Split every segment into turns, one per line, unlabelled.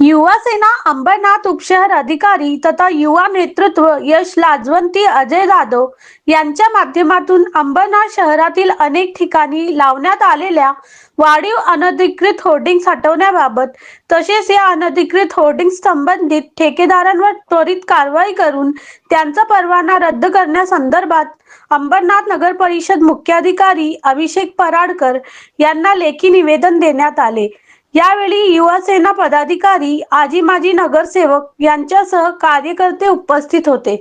युवा सेना अंबरनाथ उपशहर अधिकारी तथा युवा नेतृत्व यश लाजवंती अजय जाधव यांच्या माध्यमातून अंबरनाथ शहरातील अनेक ठिकाणी लावण्यात आलेल्या वाढीव अनधिकृत होर्डिंग हटवण्याबाबत तसेच या अनधिकृत होर्डिंग संबंधित ठेकेदारांवर त्वरित कारवाई करून त्यांचा परवाना रद्द करण्यासंदर्भात अंबरनाथ नगर परिषद मुख्याधिकारी अभिषेक पराडकर यांना लेखी निवेदन देण्यात आले. यावेळी युवासेना पदाधिकारी आजी माजी नगरसेवक यांच्यासह कार्यकर्ते उपस्थित होते.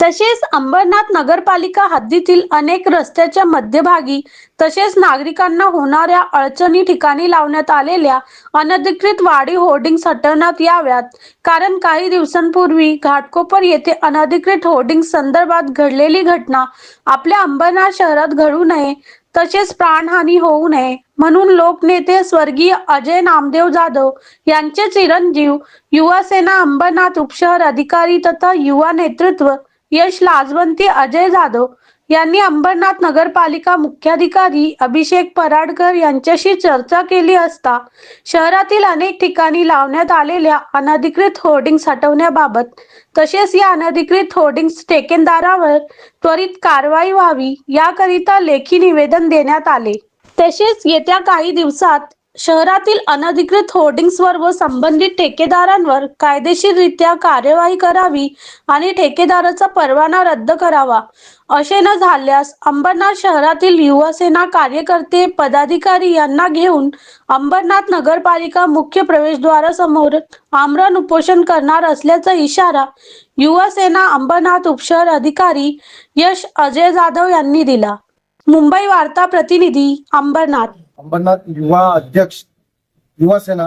तसेच अंबरनाथ नगरपालिका हद्दीतील अनेक रस्त्याच्या मध्यभागी तसेच नागरिकांना होणाऱ्या अडचणी ठिकाणी लावण्यात आलेल्या अनधिकृत वाडी होर्डिंग्स हटवण्यात याव्यात. कारण काही दिवसांपूर्वी घाटकोपर येथे अनधिकृत होर्डिंग संदर्भात घडलेली घटना आपल्या अंबरनाथ शहरात घडू नये तसेच प्राणहानी होऊ नये म्हणून लोकनेते स्वर्गीय अजय नामदेव जाधव यांचे चिरंजीव युवा सेना अंबरनाथ उपशहर अधिकारी तथा युवा नेतृत्व यश लाजवंती अजय जाधव यांनी अंबरनाथ नगरपालिका मुख्याधिकारी अभिषेक पराडकर यांच्याशी चर्चा केली असता शहरातील अनेक ठिकाणी लावण्यात आलेल्या अनधिकृत होर्डिंग हटवण्याबाबत तसेच या अनधिकृत होर्डिंग ठेकेदारावर त्वरित कारवाई व्हावी याकरिता लेखी निवेदन देण्यात आले. तसेच येत्या काही दिवसात शहरातील अनधिकृत होर्डिंग्सवर व संबंधित ठेकेदारांवर कायदेशीररित्या कार्यवाही करावी आणि ठेकेदाराचा परवाना रद्द करावा असे न झाल्यास अंबरनाथ शहरातील युवासेना कार्यकर्ते पदाधिकारी यांना घेऊन अंबरनाथ नगरपालिका मुख्य प्रवेशद्वारासमोर आमरण उपोषण करणार असल्याचा इशारा युवासेना अंबरनाथ उपशहर अधिकारी यश अजय जाधव यांनी दिला. मुंबई वार्ता प्रतिनिधी अंबरनाथ
अंबरनाथ युवा अध्यक्ष युवा सेना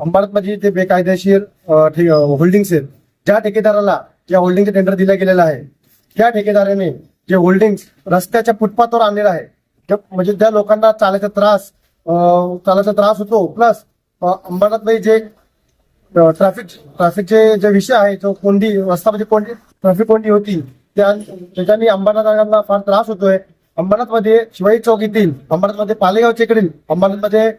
अंबरनाथमध्ये जे बेकायदेशीर होल्डिंग्स आहेत. ज्या ठेकेदाराला या होल्डिंगचे टेंडर दिलं गेलेलं आहे त्या ठेकेदाराने जे होल्डिंग्स रस्त्याच्या फुटपाथवर आणलेलं आहे त्या- म्हणजे ज्या लोकांना चालायचा त्रास चालायचा त्रास होतो प्लस अंबरनाथमध्ये जे ट्रॅफिक ट्रॅफिकचे जे विषय आहे जो कोंडी म्हणजे कोंडी ट्रॅफिक कोंडी होती त्या त्याच्याने अंबरनाथांना फार त्रास होतोय. अंबरनाथमध्ये शिवाई चौक येथील अंबरनाथमध्ये पालेगावच्या इकडील अंबरनाथमध्ये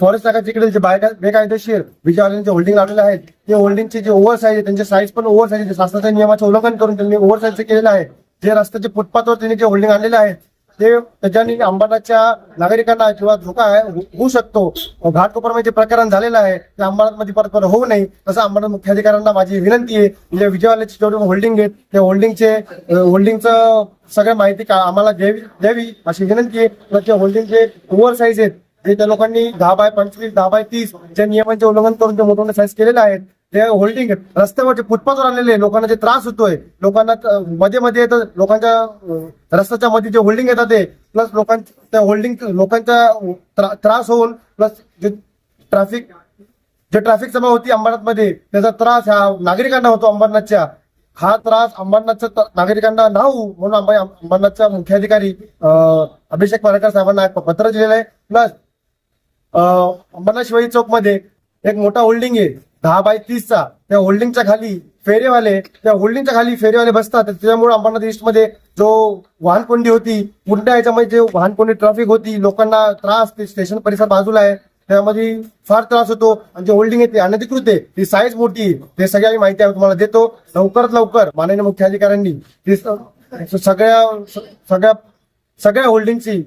फॉरेस्ट नागाच्या इकडील जे बाय बेकायदेशीर विजयवाल्यांचे होल्डिंग लावलेले आहेत ते होल्डिंगचे जे ओव्हर साईज आहे त्यांचे साईज पण ओव्हर साईज शासनाच्या नियमाचे उल्लंघन करून त्यांनी ओव्हर साईज केलेलं आहे जे रस्त्याचे फुटपाथवर त्यांनी जे होल्डिंग आणलेले आहेत ते त्याच्याने अंबरनाथच्या नागरिकांना किंवा धोका आहे हो, होऊ शकतो घाटकोपरमध्ये जे प्रकरण झालेलं आहे ते अंबरनाथमध्ये परत परत होऊ नये तसं अंबरनाथ मुख्याधिकाऱ्यांना माझी विनंती आहे. म्हणजे की जे विजयवाल्याचे जेवढे होल्डिंग आहेत त्या होल्डिंगचे होल्डिंगचं सगळ्या माहिती का आम्हाला द्यावी द्यावी अशी विनंती आहे. त्या होल्डिंगचे ओव्हर साईज आहेत जे त्या लोकांनी दहा बाय पंचवीस दहा बाय तीस ज्या नियमांचे उल्लंघन करून ते मोठमोठे साईज केलेले आहेत ते होल्डिंग रस्त्यावरचे फुटपाथवर आणलेले लोकांना जे त्रास होतोय लोकांना मध्ये मध्ये येतं लोकांच्या रस्त्याच्या मध्ये जे होल्डिंग येतात ते प्लस लोकांच्या त्या होल्डिंग लोकांचा त्रास होऊन प्लस जे ट्रॅफिक जे ट्रॅफिक जमा होती अंबरनाथमध्ये त्याचा त्रास ह्या नागरिकांना होतो अंबरनाथच्या. हा त्रास अंबरनाथच्या नागरिकांना ना होऊ म्हणून अंब- अंबरनाथच्या मुख्याधिकारी अभिषेक पारेकर साहेबांना पत्र दिलेलं आहे. प्लस अंबरनाथ शिवाजी चौकमध्ये एक मोठा होल्डिंग आहे. दहा बाय तीसचा त्या होल्डिंगच्या खाली फेरीवाले त्या होल्डिंगच्या खाली फेरीवाले बसतात. त्याच्यामुळे अंबरनाथ ईस्टमध्ये जो वाहनकोंडी होती पुढल्या याच्यामध्ये जे वाहनकोंडी ट्रॅफिक होती लोकांना त्रास ते स्टेशन परिसर बाजूला आहे. त्यामध्ये फार त्रास होतो. आणि जे होल्डिंग आहे ते अनधिकृत आहे. ती साईज मोठी ते सगळ्या माहिती आहे. तुम्हाला देतो. लवकरात लवकर माननीय मुख्याधिकाऱ्यांनी ती सगळ्या सगळ्या सगळ्या होल्डिंगची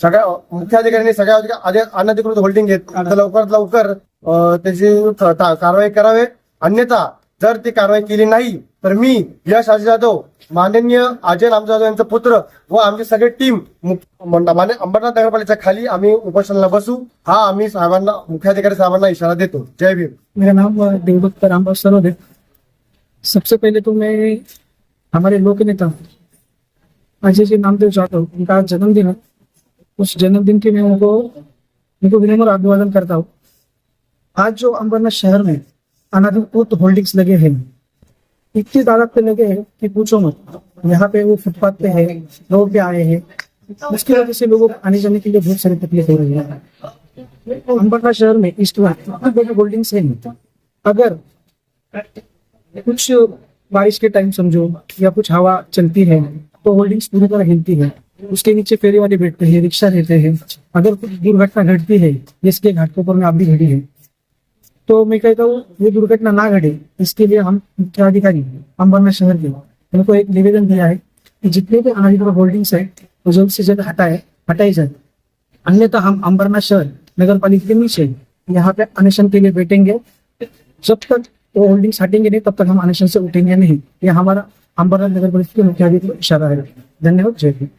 सगळ्या मुख्याधिकाऱ्यांनी सगळ्या अनधिकृत होल्डिंग आहेत लवकरात लवकर त्याची कारवाई करावे. अन्यथा जर ती कारवाई केली नाही तर मी यश अजय जाधव माननीय अजय राम जाधव यांचा पुत्र व आमची सगळी टीम मान्य अंबरनाथ नगरपालिकेच्या खाली आम्ही उपोषणाला बसू. हा आम्ही साहेबांना मुख्याधिकारी साहेबांना इशारा देतो. जय भीम.
मेरा नाम अ, देवभक्त रामदास सरोदे. सबसे पहले तो मैं हमारे लोक नेता अजय जी नामदेव जाधव उनका जन्मदिन है। उस जन्मदिन के मैं उनको उनको विनम्र अभिवादन करता हूँ। आज जो अंबरनाथ शहर में अनाधिकृत होल्डिंग्स लगे हैं इतनी तादाद पे लगे हैं कि पूछो मत। यहाँ पे वो फुटपाथ पे है, रोड पे आए हैं। उसकी वजह से लोगों को आने जाने के लिए बहुत सारी तकलीफ़ हो रही है। अंबरनाथ शहर में इतनी बड़ी होल्डिंग्स है अगर कुछ बारिश के टाइम समझो, या कुछ हवा चलती है तो होल्डिंग्स पूरी तरह हिलती है। उसके नीचे फेरी वाले बैठते हैं, रिक्शा रहते हैं। अगर कुछ दुर्घटना घटती है, जिसके घाट के ऊपर में अभी घटी है तो मैं कहता हूँ, ये दुर्घटना ना घटे, इसके लिए हम मुख्याधिकारी अंबरनाथ शहर के उनको एक निवेदन दिया है कि जितने भी अनाधिकृत होल्डिंग्स है, वो जल्द से जल्द हटाए हटाई जाए। अन्यथा हम अंबरनाथ शहर नगर पालिका के नीचे यहाँ पे अनशन के लिए बैठेंगे। जब तक वो होल्डिंग्स हटेंगे नहीं, तब तक हम अनशन से उठेंगे नहीं। ये हमारा अंबरनाथ नगर पालिका के मुख्याधिकारी इशारा है। धन्यवाद, जय हिंद।